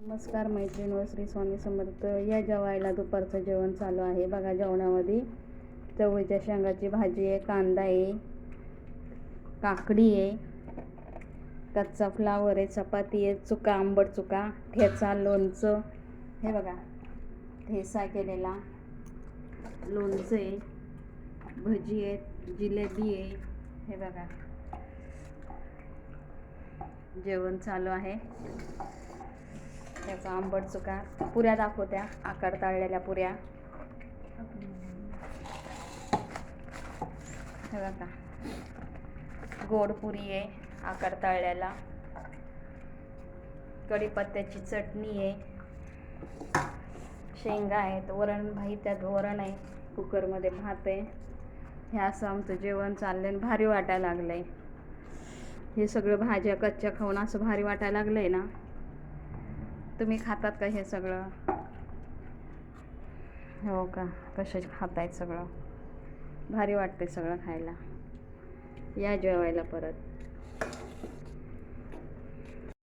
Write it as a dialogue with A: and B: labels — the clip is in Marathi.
A: नमस्कार मैत्रीण व श्री स्वामी समर्थ. या जेवायला दुपारचं जेवण चालू आहे. बघा जेवणामध्ये चवळीच्या शेंगाची भाजी आहे कांदा आहे काकडी आहे कच्चा फ्लावर आहे चपाती आहे चुका आंबट चुका ठेचा लोणचं. हे बघा ठेचा केलेला लोणचं आहे भजी आहे जिलेबी आहे. हे बघा जेवण चालू आहे. त्याचा आंबट चुका. पुऱ्या दाखवत्या आकार तळलेल्या पुऱ्या. हे बघा. गोड पुरी आहे आकार तळलेला. कढीपत्त्याची चटणी आहे. शेंगा आहेत वरण भाई त्यात वरण आहे. कुकरमध्ये भात आहे. हे असं आमचं जेवण चाललंय आणि भारी वाटायला लागलंय. हे सगळं भाज्या कच्च्या खाऊन असं भारी वाटायला लागलंय ना. तुम्ही खातात का हे सगळं? हो का? कशा खातायत सगळं? भारी वाटते सगळं खायला. या जेवायला परत.